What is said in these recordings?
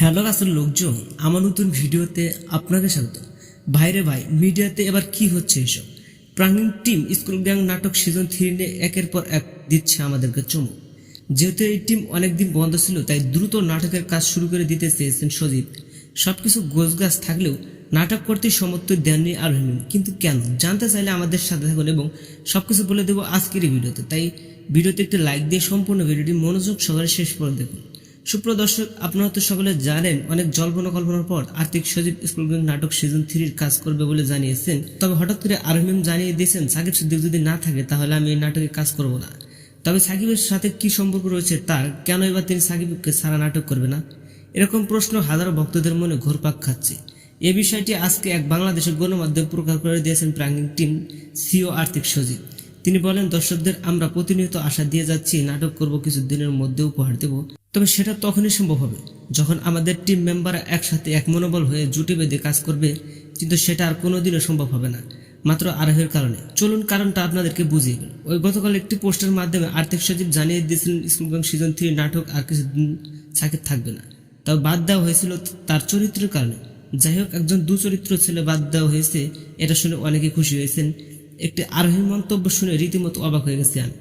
Hello আসল লোকজন, আমার নতুন ভিডিওতে আপনাকে স্বাগত। ভাইরে ভাই, মিডিয়াতে এবার কি হচ্ছে এসব? প্রাঙ্গিং টিম স্কুল গ্যাং নাটক সিজন থ্রি নিয়ে একের পর এক দিচ্ছে আমাদেরকে চমক। যেহেতু এই টিম অনেকদিন বন্ধ ছিল, তাই দ্রুত নাটকের কাজ শুরু করে দিতে চেয়েছেন সজীব। সবকিছু গোছগাছ থাকলেও নাটক করতে সমর্থ দেননি আরোহীন কিন্তু কেন? জানতে চাইলে আমাদের সাথে থাকুন এবং সব কিছু বলে দেবো আজকের এই ভিডিওতে। তাই ভিডিওতে একটি লাইক দিয়ে সম্পূর্ণ ভিডিওটি মনোযোগ সহকারে শেষ পর্যন্ত দেখুন। সুপ্রদর্শক আপনারা তো সকলে জানেন, অনেক জল্পনা কল্পনার পর আর্থিক সজীব স্কুল নাটক সিজন থ্রির কাজ করবে বলে জানিয়েছেন। তবে হঠাৎ করে আরহিম জানিয়ে দিয়েছেন, সাকিব সিদ্দিক যদি না থাকে, তাহলে আমি এই নাটকে কাজ করব না। তবে সাকিবের সাথে কি সম্পর্ক রয়েছে তার কেন এবার তিনি সাকিবকে সারা নাটক করবে না? এরকম প্রশ্ন হাজারো ভক্তদের মনে ঘোরপাক খাচ্ছে। এ বিষয়টি আজকে এক বাংলাদেশের গণমাধ্যম প্রকাশ করে দিয়েছেন প্রাঙ্গিং টিম সিও আর্থিক সজীব। তিনি বলেন, দর্শকদের, আমরা প্রতিনিয়ত আশা দিয়ে যাচ্ছি, নাটক করব কিছু দিনের মধ্যে উপহার দেব। তবে সেটা তখনই সম্ভব হবে যখন আমাদের টিম মেম্বাররা একসাথে এক মনোবল হয়ে জুটি বেঁধে কাজ করবে, কিন্তু সেটা আর কোনোদিনও সম্ভব হবে না। মাত্র আরোহের কারণে। চলুন কারণটা আপনাদেরকে বুঝিয়ে গেল ওই গতকাল একটি পোস্টের মাধ্যমে আর্থিক সচিব জানিয়ে দিয়েছিলেন স্কুলগাং সিজন থ্রি নাটক আর কিছুদিন সাকিব থাকবে না। তবে বাদ দেওয়া হয়েছিল তার চরিত্রের কারণে। যাই হোক, একজন দুচরিত্র ছেলে বাদ দেওয়া হয়েছে, এটা শুনে অনেকে খুশি হয়েছেন। একটি আরোহী মন্তব্য শুনে রীতিমতো অবাক হয়ে গেছে আমি।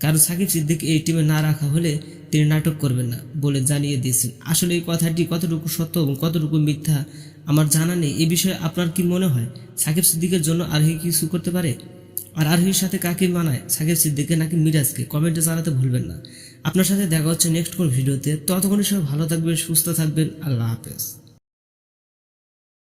কারণ সাকিব সিদ্দিক এই টিমে না রাখা হলে তিনি নাটক করবেন না বলে জানিয়ে দিয়েছেন। আসলে এই কথাটি কতটুকু সত্য এবং কতটুকু মিথ্যা আমার জানা নেই। এই বিষয়ে আপনার কি মনে হয়? সাকিব সিদ্দিকের জন্য আরহি কিছু করতে পারে? আর আরহির সাথে কাকে মানায়? সাকিব সিদ্দিকে নাকি মিরাজকে? কমেন্টে জানাতে ভুলবেন না। আপনার সাথে দেখা হচ্ছে নেক্সট কোন ভিডিওতে। ততক্ষণই সব ভালো থাকবেন, সুস্থ থাকবেন। আল্লাহ হাফেজ।